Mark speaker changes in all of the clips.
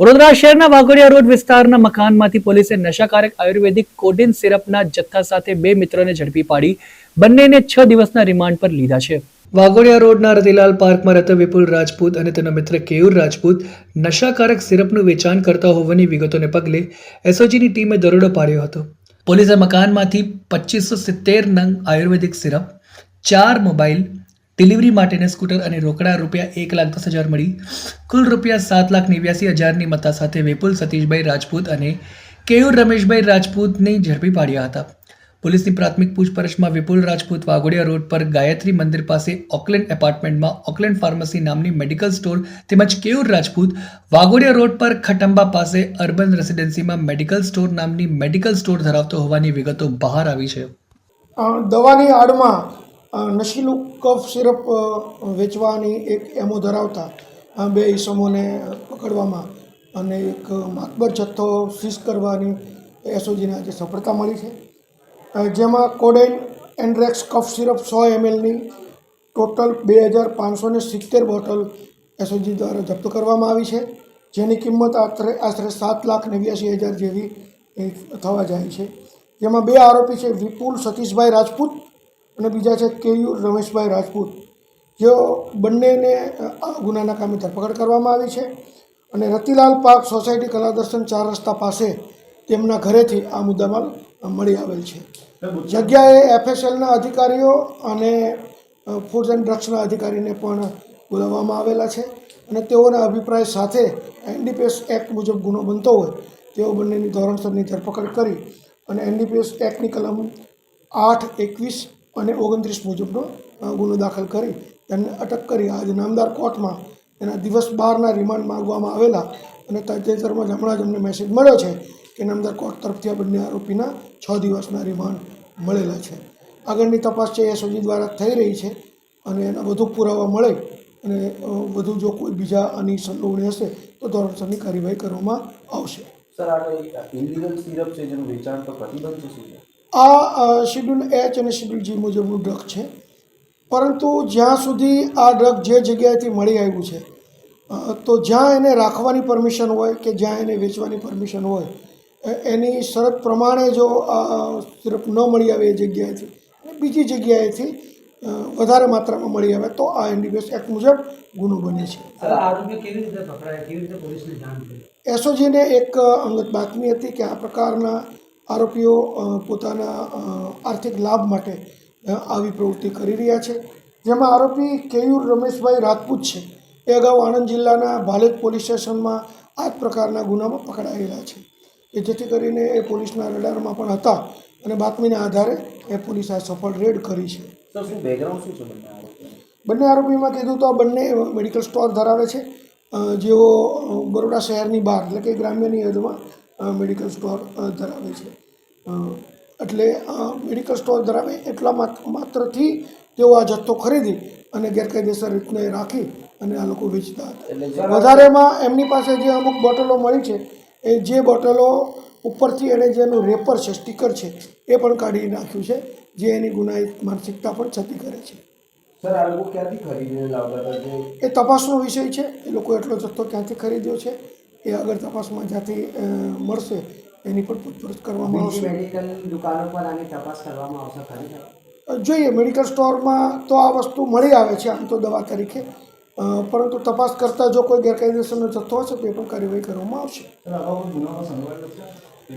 Speaker 1: વડોદરા શહેરના વાઘોડિયા રોડ વિસ્તારના મકાનમાંથી પોલીસે નશાકારક આયુર્વેદિક કોડિન સિરપના જથ્થા સાથે બે મિત્રોને ઝડપી પાડી, બંનેને છ દિવસના રિમાન્ડ પર લીધા છે. વાઘોડિયા રોડના રતિલાલ પાર્કમાં રહેતા વિપુલ રાજપૂત અને તેના મિત્ર કેયુર રાજપૂત નશાકારક સિરપનું વેચાણ કરતા હોવાની વિગતોને પગલે એસઓજીની ટીમે દરોડો પાડ્યો હતો. પોલીસે મકાનમાંથી પચીસો સિત્તેર નંગ આયુર્વેદિક સિરપ, ચાર મોબાઈલ ડિલિવરી માટેને સ્કૂટર અને રોકડા રૂપિયા એક લાખ દસ હજાર મળી. કુલ રૂપિયા સાત લાખ નેવ્યાસી હજારની મત્તા સાથે વિપુલ, સતીશભાઈ રાજપૂત અને કેયુર રમેશભાઈ રાજપૂતને ઝડપી પાડ્યા હતા. પોલીસની પ્રાથમિક પૂછપરછમાં વિપુલ રાજપૂત વાઘોડિયા રોડ પર ગાયત્રી મંદિર પાસે ઓકલેન્ડ એપાર્ટમેન્ટમાં ઓકલેન્ડ ફાર્મસી નામની મેડિકલ સ્ટોર તેમજ કેયુર રાજપૂત વાઘોડિયા રોડ પર ખટંબા પાસે અર્બન રેસિડેન્સીમાં મેડિકલ સ્ટોર નામની મેડિકલ સ્ટોર ધરાવતો હોવાની વિગતો બહાર આવી છે.
Speaker 2: દવાની આડમાં નશીલું કફ સિરપ વેચવાની એક એમો ધરાવતા બે ઈસમોને પકડવામાં અને એક માતબર જથ્થો સીઝ કરવાની એસઓજીને આજે સફળતા મળી છે. જેમાં કોડેન એન્ડ્રેક્સ કફ સિરપ સો એમએલની ટોટલ બે હજાર પાંચસો ને સિત્તેર બોટલ એસઓજી દ્વારા જપ્ત કરવામાં આવી છે, જેની કિંમત આશરે આશરે સાત લાખ નેવ્યાસી હજાર જેવી થવા જાય છે. જેમાં બે આરોપી છે, વિપુલ સતીશભાઈ રાજપૂત અને બીજા છે કેયુ રમેશભાઈ રાજપૂત. જેઓ બંનેને આ ગુનાના કામે ધરપકડ કરવામાં આવી છે અને રતિલાલ પાર્ક સોસાયટી કલાદર્શન ચાર રસ્તા પાસે તેમના ઘરેથી આ મુદ્દામાલ મળી આવેલ છે. જગ્યાએ એફએસએલના અધિકારીઓ અને ફૂડ એન્ડ ડ્રગ્સના અધિકારીને પણ બોલાવવામાં આવેલા છે અને તેઓના અભિપ્રાય સાથે એનડીપીએસ એક્ટ મુજબ ગુનો બનતો હોય તેઓ બંનેની ધોરણસરની ધરપકડ કરી અને એનડીપીએસ એક્ટની કલમ આઠ એકવીસ અને ઓગણત્રીસ મુજબનો ગુનો દાખલ કરી તેમને અટક કરી. આજે નામદાર કોર્ટમાં એના દિવસ બારના રિમાન્ડ માંગવામાં આવેલા અને તાજેતરમાં જ હમણાં જ અમને મેસેજ મળ્યો છે કે નામદાર કોર્ટ તરફથી આ બંને આરોપીના છ દિવસના રિમાન્ડ મળેલા છે. આગળની તપાસ છે, એ દ્વારા થઈ રહી છે અને એના વધુ પુરાવા મળે અને વધુ જો કોઈ બીજા આની સંડોવણી હશે તો ધોરણસરની કાર્યવાહી કરવામાં આવશે.
Speaker 3: સર, આ ઇલીગલ સિરપ છે જેનું વેચાણ તો પ્રતિબંધ છે
Speaker 2: આ શેડ્યુલ એચ અને શેડ્યુલ જી મુજબનું ડ્રગ છે. પરંતુ જ્યાં સુધી આ ડ્રગ જે જગ્યાએથી મળી આવ્યું છે તો જ્યાં એને રાખવાની પરમિશન હોય કે જ્યાં એને વેચવાની પરમિશન હોય એની શરત પ્રમાણે જો આ સિરપ ન મળી આવે એ જગ્યાએથી બીજી જગ્યાએથી વધારે માત્રામાં મળી આવે તો આ એનડીપીએસ એક્ટ મુજબ ગુનો બને છે. એસઓજીને એક અંગત બાતમી હતી કે આ પ્રકારના આરોપીઓ પોતાના આર્થિક લાભ માટે આવી પ્રવૃત્તિ કરી રહ્યા છે. જેમાં આરોપી કેયુર રમેશભાઈ રાજપૂત છે. એ અગાઉ આણંદ જિલ્લાના ભાલેજ પોલીસ સ્ટેશનમાં આ જ પ્રકારના ગુનામાં પકડાયેલા છે. કે જેથી કરીને એ પોલીસના રડારમાં પણ હતા અને બાતમીના આધારે એ પોલીસે આ સફળ રેડ કરી છે.
Speaker 3: બંને?
Speaker 2: આરોપીમાં કીધું તો આ બંને મેડિકલ સ્ટોર ધરાવે છે. જેઓ બરોડા શહેરની બહાર એટલે કે ગ્રામ્યની હદમાં મેડિકલ સ્ટોર ધરાવે છે. એટલે આ મેડિકલ સ્ટોર ધરાવે એટલા માત- માત્રથી તેઓ આ જથ્થો ખરીદી અને ગેરકાયદેસર રીતને રાખી અને આ લોકો વેચતા હતા. વધારેમાં એમની પાસે જે અમુક બોટલો મળી છે એ જે બોટલો ઉપરથી એણે જેનું રેપર છે સ્ટીકર છે એ પણ કાઢી નાખ્યું છે જે એની ગુનાહિત માનસિકતા પણ છતી કરે છે. એ તપાસનો વિષય છે. એ લોકો એટલો જથ્થો ક્યાંથી ખરીદ્યો છે? એ આગળ તપાસમાં જ્યાંથી મળશે એની પણ પૂછપરછ કરવામાં આવશે.
Speaker 4: મેડિકલ દુકાનો પર આની તપાસ કરવામાં આવશે ખરી
Speaker 2: જોઈએ મેડિકલ સ્ટોરમાં તો આ વસ્તુ મળી આવે છે આમ તો દવા તરીકે. પરંતુ તપાસ કરતાં જો કોઈ ગેરકાયદેસરનો જથ્થો હશે તો એ પણ કાર્યવાહી કરવામાં આવશે.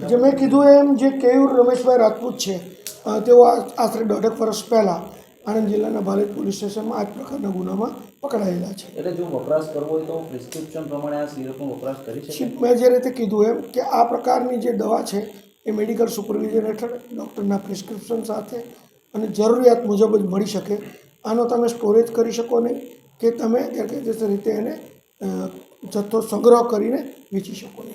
Speaker 2: જે મેં કીધું એમ જે કેયુર રમેશભાઈ રાજપૂત છે તેઓ આશરે દોઢેક વર્ષ પહેલાં આણંદ જિલ્લાના ભારત પોલીસ સ્ટેશનમાં આ જ પ્રકારના ગુનામાં પકડાયેલા છે.
Speaker 3: એટલે જો વપરાશ કરવો હોય તો પ્રિસ્ક્રિપ્શન પ્રમાણે આ સિરપનો વપરાશ કરી શકે?
Speaker 2: મેં જે રીતે કીધું એમ કે આ પ્રકારની જે દવા છે એ મેડિકલ સુપરવિઝન હેઠળ ડૉક્ટરના પ્રિસ્ક્રિપ્શન સાથે અને જરૂરિયાત મુજબ જ મળી શકે. આનો તમે સ્ટોરેજ કરી શકો નહીં કે તમે ગેરકાયદેસર રીતે એને જથ્થો સંગ્રહ કરીને વેચી શકો નહીં.